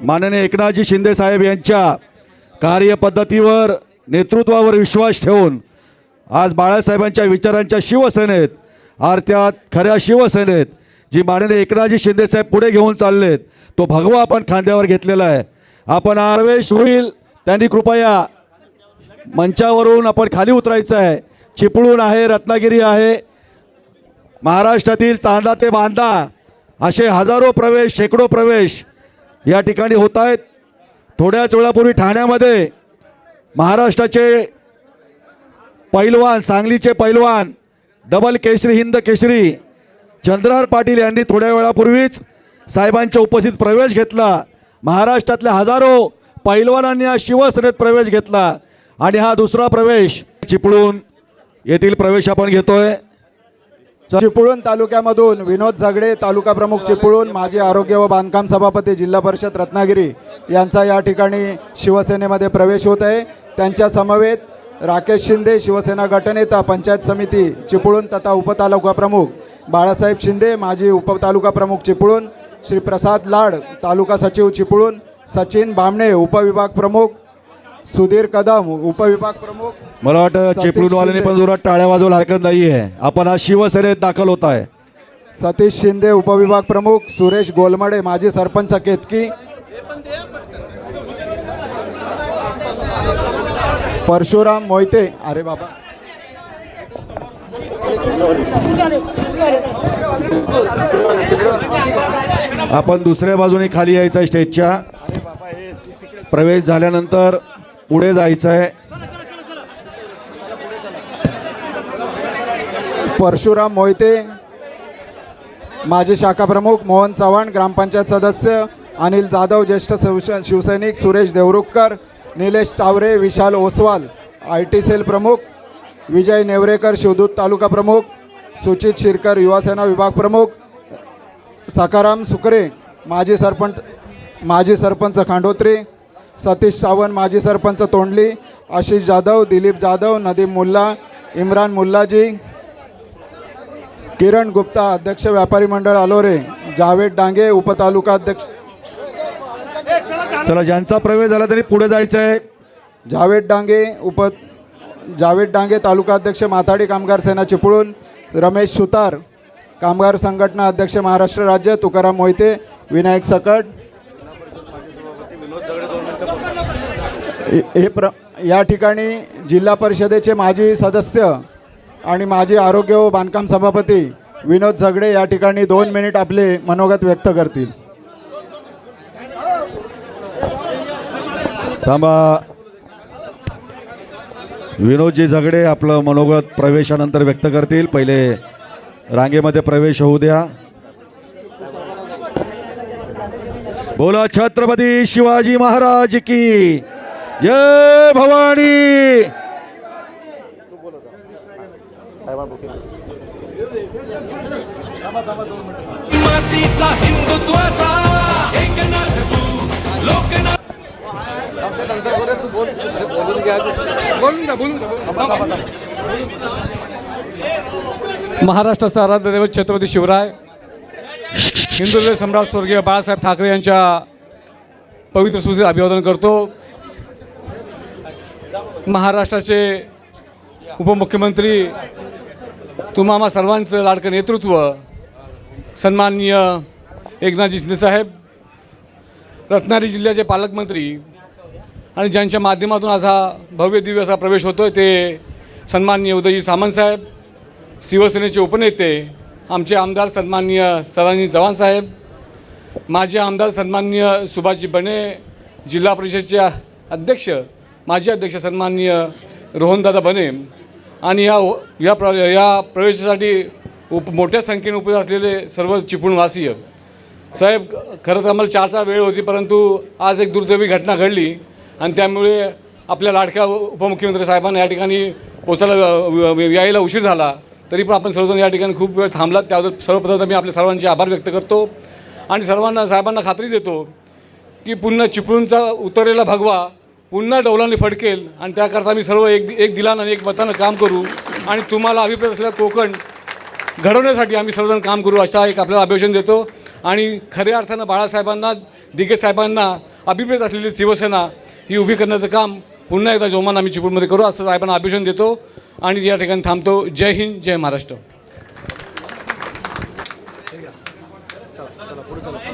माननीय एकनाथजी शिंदे साहेब यांच्या कार्यपद्धतीवर नेतृत्वावर विश्वास ठेवून आज बाळासाहेबांच्या विचारांच्या शिवसेनेत आरत्यात खऱ्या शिवसेनेत जी माननीय एकनाथजी शिंदेसाहेब पुढे घेऊन चाललेत तो भगवा आपण खांद्यावर घेतलेला आहे. आपण आरवेश होईल त्यांनी कृपया मंचावरून आपण खाली उतरायचं आहे. चिपळूण आहे रत्नागिरी आहे महाराष्ट्रातील चांदा ते बांदा असे हजारो प्रवेश शेकडो प्रवेश या ठिकाणी होत आहेत. थोड्याच वेळापूर्वी ठाण्यामध्ये महाराष्ट्राचे पैलवान सांगलीचे पैलवान डबल केशरी हिंद केशरी चंद्रहार पाटील यांनी थोड्या वेळापूर्वीच साहेबांच्या उपस्थित प्रवेश घेतला. महाराष्ट्रातल्या हजारो पैलवानांनी आज शिवसेनेत प्रवेश घेतला. आणि हा दुसरा प्रवेश चिपळूण येथील प्रवेश आपण घेतोय. चिपळूण तालुक्यामधून विनोद झगडे तालुका प्रमुख चिपळूण माजी आरोग्य व बांधकाम सभापती जिल्हा परिषद रत्नागिरी यांचा या ठिकाणी शिवसेनेमध्ये प्रवेश होत आहे. त्यांच्या समवेत राकेश शिंदे शिवसेना गटनेता पंचायत समिती चिपळूण तथा उपतालुका प्रमुख बाळासाहेब शिंदे माजी उपतालुका प्रमुख चिपळूण श्री प्रसाद लाड तालुका सचिव चिपळूण सचिन बामणे उपविभाग प्रमुख सुधीर कदम उपविभाग प्रमुख. मला वाटतं चिपळूणवाल्यांनी पण. जोरात टाळ्या वाजवायला हरकत नाही आहे. आपण आज शिवसेनेत दाखल होत आहे. सतीश शिंदे उपविभाग प्रमुख. सुरेश गोलमडे माजी सरपंच केतकी. परशुराम मोहिते. अरे बाबा. आपण दुसऱ्या बाजूने खाली यायचं स्टेजच्या. प्रवेश झाल्यानंतर पुढे जायचं आहे परशुराम मोहिते माजी शाखा प्रमुख मोहन चव्हाण ग्रामपंचायत सदस्य अनिल जाधव ज्येष्ठ शिवस शिवसैनिक Suresh Devrukhkar Nilesh Chavare Vishal Oswal I T cell प्रमुख विजय नेवरेकर शिवदूत तालुका प्रमुख सुचित शिरकर युवासेना विभाग प्रमुख सकाराम सुकरे माजी सरपंच माजी सरपंच खांडोत्री सतीश सावंत माजी सरपंच तोंडली आशिष जाधव दिलीप जाधव नदीम मुल्ला इम्रान मुल्लाजी किरण गुप्ता अध्यक्ष व्यापारी मंडळ अलोरे जावेद डांगे उपतालुका अध्यक्ष चला ज्यांचा प्रवेश झाला त्यांनी पुढे जायचं आहे. जावेद डांगे उप जावेद डांगे तालुका अध्यक्ष माथाडी कामगार सेना चिपळूण रमेश सुतार कामगार संघटना अध्यक्ष महाराष्ट्र राज्य तुकाराम मोहिते विनायक सकट हे- प्र या ठिकाणी जिल्हा परिषदेचे माजी सदस्य आणि माजी आरोग्य व बांधकाम सभापती विनोद झगडे या ठिकाणी दोन मिनिट आपले मनोगत व्यक्त करतील. थांबा. विनोदजी झगडे आपलं मनोगत प्रवेशानंतर व्यक्त करतील. पहिले रांगेमध्ये प्रवेश होऊ द्या. बोला छत्रपती शिवाजी महाराज की जय भवानी। मातीचा हिंदुत्वाचा एकनाथ तू लोकनाथ. महाराष्ट्राचा आराध्य दैवत छत्रपती शिवराय हिंदुत्व सम्राट स्वर्गीय बाळासाहेब ठाकरे यांच्या पवित्र स्मृतीचे अभिवादन करतो. महाराष्ट्राचे उपमुख्यमंत्री तुम्हा सर्वांचं लाडकं नेतृत्व सन्माननीय एकनाथजी शिंदेसाहेब रत्नागिरी जिल्ह्याचे पालकमंत्री आणि ज्यांच्या माध्यमातून आज हा भव्य दिव्य असा प्रवेश होतो आहे ते सन्माननीय उदयजी सामंतसाहेब शिवसेनेचे उपनेते आमचे आमदार सन्माननीय सदानी चव्हाण साहेब माजी आमदार सन्माननीय सुभाषजी बने जिल्हा परिषदचे अध्यक्ष माजी अध्यक्ष सन्माननीय रोहनदादा बने आणि या या प्र या प्रवेशासाठी उप मोठ्या संख्येने उपस्थित असलेले सर्व चिपळूणवासीय. साहेब खरं तर आम्हाला चार चार वेळ होती परंतु आज एक दुर्दैवी घटना घडली आणि त्यामुळे आपल्या लाडक्या उपमुख्यमंत्री साहेबांना या ठिकाणी पोचायला यायला उशीर झाला. तरी पण आपण सर्वजण या ठिकाणी खूप वेळ थांबलात. त्याबद्दल सर्वप्रथम मी आपल्या सर्वांचे आभार व्यक्त करतो आणि सर्वांना साहेबांना खात्री देतो की पुन्हा चिपळूणचा उतरलेला भगवा पुन्हा डौलाने फडकेल आणि त्याकरता आम्ही सर्व एक एक दिलानं आणि एक मतानं काम करू. आणि तुम्हाला अभिप्राय असलेला कोकण घडवण्यासाठी आम्ही सर्वजण काम करू असा एक आपल्याला अभियोजन देतो. आणि खऱ्या अर्थानं बाळासाहेबांना दिगे साहेबांना अभिप्रेत असलेली शिवसेना ही उभी करण्याचं काम पुन्हा एकदा जोमान आम्ही चिपळूणमध्ये करू असं साहेबांना अभिषेक देतो. आणि या ठिकाणी थांबतो. जय हिंद जय महाराष्ट्र.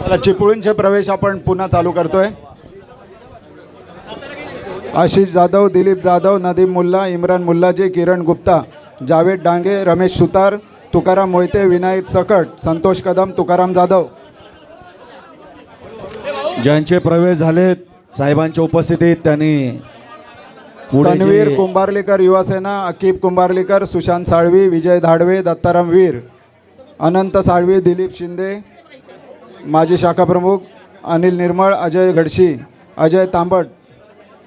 मला चिपळूणचे प्रवेश आपण पुन्हा चालू करतोय. आशिष जाधव दिलीप जाधव नदीम मुल्ला इम्रान मुल्लाजी किरण गुप्ता जावेद डांगे रमेश सुतार तुकाराम मोहिते विनायक सकट संतोष कदम तुकाराम जाधव. ज्यांचे प्रवेश झालेत साहेबांच्या उपस्थितीत त्यांनी तन्वीर कुंभारलीकर युवासेना अकीब कुंभारलीकर सुशांत साळवी विजय धाडवे दत्ताराम वीर अनंत साळवी दिलीप शिंदे माजी शाखा प्रमुख अनिल निर्मळ अजय घडशी अजय तांबट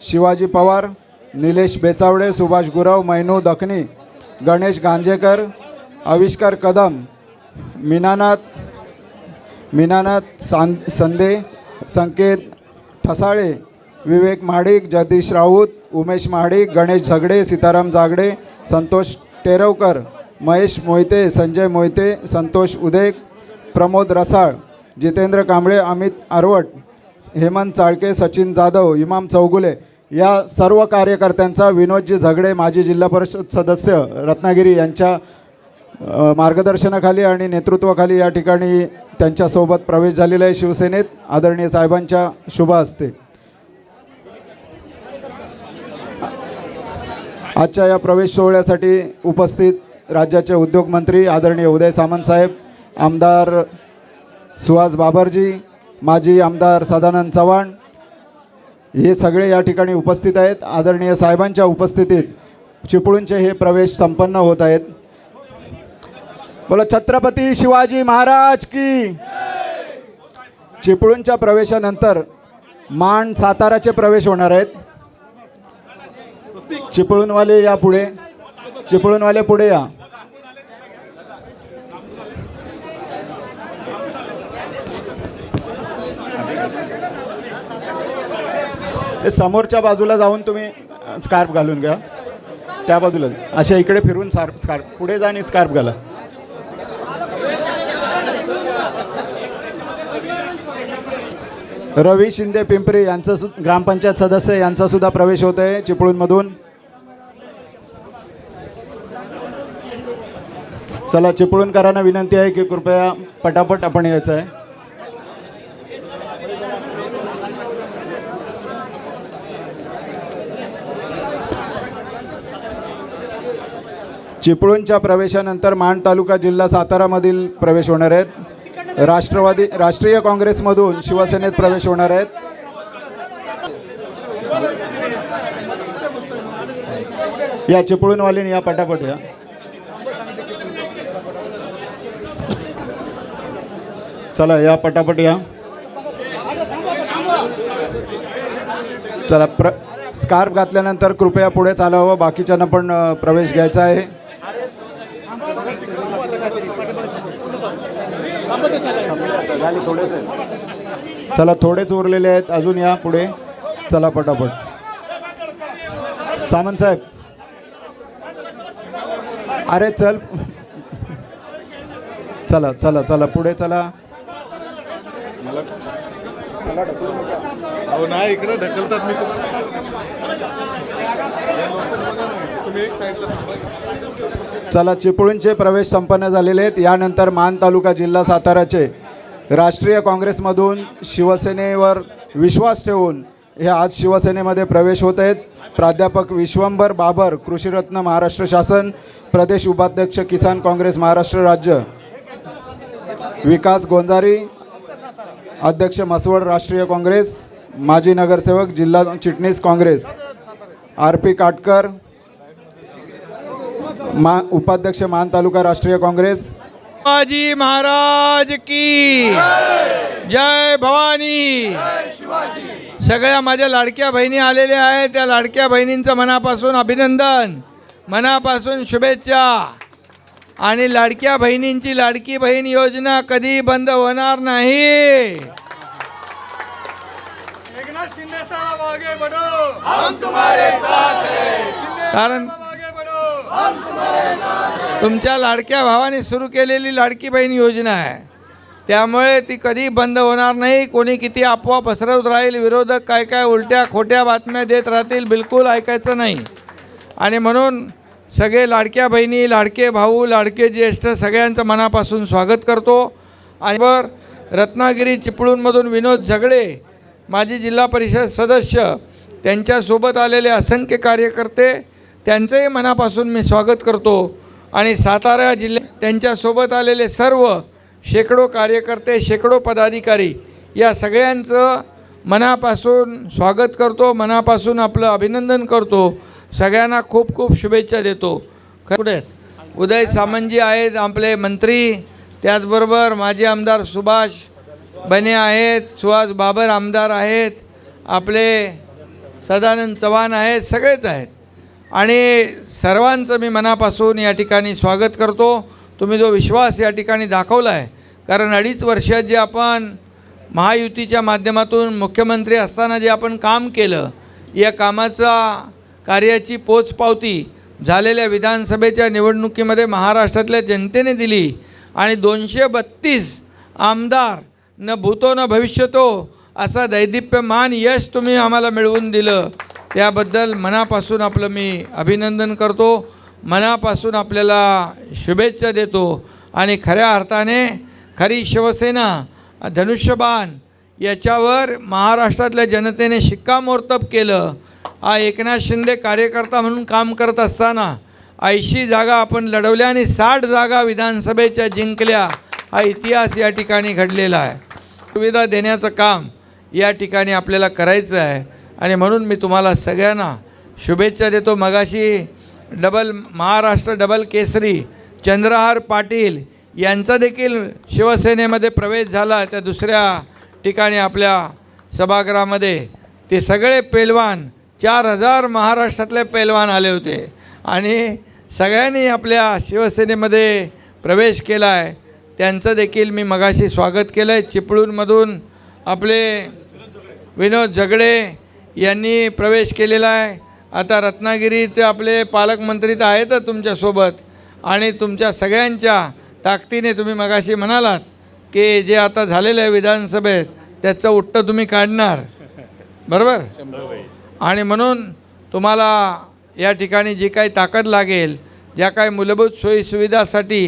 शिवाजी पवार निलेश बेचावडे सुभाष गुरव मैनू दखनी गणेश गांजेकर आविष्कार कदम मीनानाथ मीनानाथ सां संदे संकेत ठसाळे विवेक महाडिक जगदीश राऊत उमेश महाडिक गणेश झगडे सीताराम जागडे संतोष टेरवकर महेश मोहिते संजय मोहिते संतोष उदेक प्रमोद रसाळ जितेंद्र कांबळे अमित आरवट हेमंत चाळके सचिन जाधव इमाम चौगुले या सर्व कार्यकर्त्यांचा विनोदजी झगडे माजी जिल्हा परिषद सदस्य रत्नागिरी यांच्या मार्गदर्शनाखाली आणि नेतृत्वाखाली या ठिकाणी त्यांच्यासोबत प्रवेश झालेला आहे शिवसेनेत. आदरणीय साहेबांच्या शुभ असते आजच्या या प्रवेश सोहळ्यासाठी उपस्थित राज्याचे उद्योगमंत्री आदरणीय उदय सामंतसाहेब आमदार सुहास बाबरजी माजी आमदार सदानंद चव्हाण हे सगळे या ठिकाणी उपस्थित आहेत. आदरणीय साहेबांच्या उपस्थितीत चिपळूणचे हे प्रवेश संपन्न होत आहेत. बोला छत्रपती शिवाजी महाराज की चिपळूणच्या प्रवेशानंतर माण साताराचे प्रवेश होणार आहेत. चिपळूणवाले या पुढे. चिपळूणवाले पुढे या. ते समोरच्या बाजूला जाऊन तुम्ही स्कार्फ घालून घ्या. त्या बाजूला. अशा इकडे फिरून सार स्कार्फ पुढे जा आणि स्कार्फ घाला. रवी शिंदे पिंपरी यांचं सु ग्रामपंचायत सदस्य यांचा सुद्धा प्रवेश होत आहे चिपळूणमधून. चला चिपळूणकरांना विनंती आहे की कृपया पटापट आपण यायचं आहे. चिपळूणच्या प्रवेशानंतर माण तालुका जिल्हा सातारामधील प्रवेश होणार आहेत. राष्ट्रवादी राष्ट्रीय काँग्रेसमधून शिवसेनेत प्रवेश होणार आहेत. या चिपळूणवालीने या पटापट या. चला या पटापट या. चला प्र स्कार्फ घातल्यानंतर कृपया पुढे चालावं बाकीच्यांना पण प्रवेश घ्यायचा आहे. चला थोडेच उरलेले आहेत. अजून या पुढे. चला पटापट. सामंत साहेब. अरे चल. चला चला चला. पुढे चला. अहो नाही इकडे ढकलतात मी. चला चिपळूणचे प्रवेश संपन्न झालेले आहेत. यानंतर मान तालुका जिल्हा साताराचे. राष्ट्रीय काँग्रेसमधून शिवसेनेवर विश्वास ठेवून हे आज शिवसेनेमध्ये प्रवेश होत आहेत. प्राध्यापक विश्वंभर बाबर कृषीरत्न महाराष्ट्र शासन प्रदेश उपाध्यक्ष किसान काँग्रेस महाराष्ट्र राज्य. विकास गोंजारी अध्यक्ष मसवड राष्ट्रीय काँग्रेस माजी नगरसेवक जिल्हा चिटणीस काँग्रेस. आर पी काटकर मा उपाध्यक्ष मान तालुका राष्ट्रीय काँग्रेस शिवाजी महाराज की जय भवानी. सगळ्या माझ्या लाडक्या बहिणी आलेल्या आहेत. त्या लाडक्या बहिणींचं मनापासून अभिनंदन मनापासून शुभेच्छा. आणि लाडक्या बहिणींची लाडकी बहीण योजना कधी बंद होणार नाही. कारण तुमच्या लाडक्या भावाने सुरू केलेली लाडकी बहीण योजना आहे. त्यामुळे ती कधी बंद होणार नाही. कोणी किती अफवा पसरवत राहील विरोधक काय काय उलट्या खोट्या बातम्या देत राहतील बिलकुल ऐकायचं नाही. आणि म्हणून सगळे लाडक्या बहिणी लाडके भाऊ लाडके ज्येष्ठ सगळ्यांचं मनापासून स्वागत करतो. आणि बर रत्नागिरी चिपळूणमधून विनोद झगडे माजी जिल्हा परिषद सदस्य त्यांच्यासोबत आलेले असंख्य कार्यकर्ते त्यांचंही मनापासून मी स्वागत करतो आणि सातारा जिल्ह्यात त्यांच्यासोबत आलेले सर्व शेकडो कार्यकर्ते शेकडो पदाधिकारी या सगळ्यांचं मनापासून स्वागत करतो मनापासून आपलं अभिनंदन करतो. सगळ्यांना खूप खूप शुभेच्छा देतो. कुठे उदय सामंतजी आहेत आपले मंत्री. त्याचबरोबर माजी आमदार सुभाष बने आहेत सुहास बाबर आमदार आहेत आपले सदानंद चव्हाण आहेत सगळेच आहेत. आणि सर्वांचं मी मनापासून या ठिकाणी स्वागत करतो. तुम्ही जो विश्वास या ठिकाणी दाखवला आहे कारण अडीच वर्षात जे आपण महायुतीच्या माध्यमातून मुख्यमंत्री असताना जे आपण काम केलं या कामाचा कार्याची पोचपावती झालेल्या विधानसभेच्या निवडणुकीमध्ये महाराष्ट्रातल्या जनतेने दिली आणि दोनशे बत्तीस आमदार न भूतो न भविष्यतो असा दैदिप्यमान यश तुम्ही आम्हाला मिळवून दिलं. त्याबद्दल मनापासून आपलं मी अभिनंदन करतो. मनापासून आपल्याला शुभेच्छा देतो. आणि खऱ्या अर्थाने खरी शिवसेना धनुष्यबाण याच्यावर महाराष्ट्रातल्या जनतेने शिक्कामोर्तब केलं. हा एकनाथ शिंदे कार्यकर्ता म्हणून काम करत असताना ऐंशी जागा आपण लढवल्या आणि साठ जागा विधानसभेच्या जिंकल्या. हा इतिहास या ठिकाणी घडलेला आहे. सुविधा देण्याचं काम या ठिकाणी आपल्याला करायचं आहे. आणि म्हणून मी तुम्हाला सगळ्यांना शुभेच्छा देतो. मगाशी डबल महाराष्ट्र डबल केसरी चंद्रहार पाटील यांचा देखील शिवसेनेमध्ये प्रवेश झाला. त्या दुसऱ्या ठिकाणी आपल्या सभागृहामध्ये ते सगळे पेलवान चार हजार महाराष्ट्रातले पैलवान आले होते. आणि सगळ्यांनी आपल्या शिवसेनेमध्ये प्रवेश केला आहे त्यांचं देखील मी मगाशी स्वागत केलं आहे चिपळूणमधून आपले विनोद झगडे यांनी प्रवेश केलेला आहे. आता रत्नागिरीचे आपले पालकमंत्री तर आहेतच तुमच्यासोबत. आणि तुमच्या सगळ्यांच्या ताकदीने तुम्ही मगाशी म्हणालात की जे आता झालेलं आहे विधानसभेत त्याचं उट्टं तुम्ही काढणार. बरोबर? आणि म्हणून तुम्हाला या ठिकाणी जी काही ताकद लागेल ज्या काही मूलभूत सोयीसुविधासाठी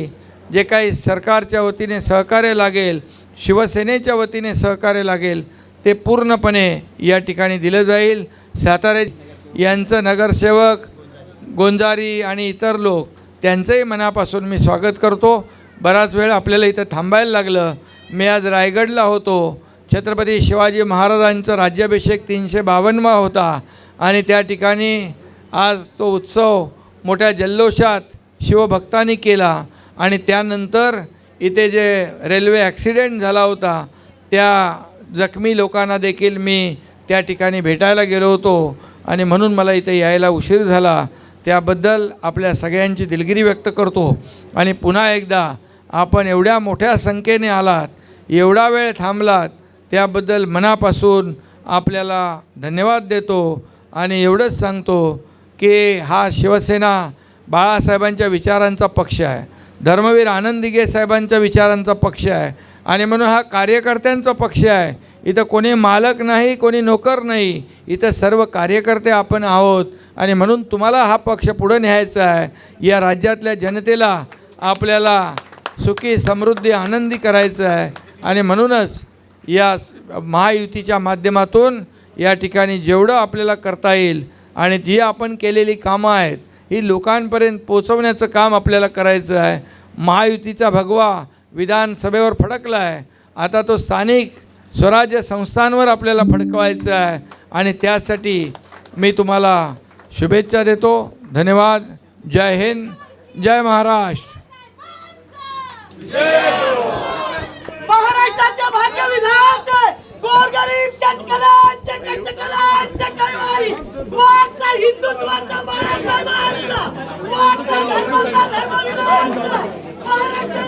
जे काही सरकारच्या वतीने सहकार्य लागेल शिवसेनेच्या वतीने सहकार्य लागेल ते पूर्णपणे या ठिकाणी दिलं जाईल. सातारा यांचं नगरसेवक गोंजारी आणि इतर लोक त्यांचंही मनापासून मी स्वागत करतो. बराच वेळ आपल्याला इथं थांबायला लागलं. मी आज रायगडला होतो. छत्रपती शिवाजी महाराजांचा राज्याभिषेक तीनशे बावन्नवा होता आणि त्या ठिकाणी आज तो उत्सव मोठ्या जल्लोषात शिवभक्तांनी केला आणि त्यानंतर इथे जे रेल्वे ॲक्सिडेंट झाला होता त्या जखमी लोकांना देखील मी त्या ठिकाणी भेटायला गेलो होतो. आणि म्हणून मला इथे यायला उशीर झाला. त्याबद्दल आपल्या सगळ्यांची दिलगिरी व्यक्त करतो. आणि पुन्हा एकदा आपण एवढ्या मोठ्या संख्येने आलात एवढा वेळ थांबलात त्याबद्दल मनापासून आपल्याला धन्यवाद देतो. आणि एवढंच सांगतो की हा शिवसेना बाळासाहेबांच्या विचारांचा पक्ष आहे. धर्मवीर आनंदिगे साहेबांच्या विचारांचा पक्ष आहे. आणि म्हणून हा कार्यकर्त्यांचा पक्ष आहे. इथं कोणी मालक नाही कोणी नोकर नाही. इथं सर्व कार्यकर्ते आपण आहोत. आणि म्हणून तुम्हाला हा पक्ष पुढं न्यायचा आहे. या राज्यातल्या जनतेला आपल्याला सुखी समृद्धी आनंदी करायचं आहे. आणि म्हणूनच या महायुतीच्या माध्यमातून या ठिकाणी जेवढं आपल्याला करता येईल आणि जी आपण केलेली कामं आहेत ही लोकांपर्यंत पोचवण्याचं काम आपल्याला करायचं आहे. महायुतीचा भगवा विधानसभेवर फडकला आहे आता तो स्थानिक स्वराज्य संस्थांवर आपल्याला फडकवायचा आहे आणि त्यासाठी मी तुम्हाला शुभेच्छा देतो. धन्यवाद. जय हिंद. जय महाराष्ट्र. महाराष्ट्राच्या भाग्य विधाते गोरगरीब शेतकऱ्यांचे कष्टकऱ्यांचे कळवारी वारसा हिंदुत्वाचा बाळासाहेबांचा वारसा हिंदुत्वाचा धर्मवीरांचा महाराष्ट्र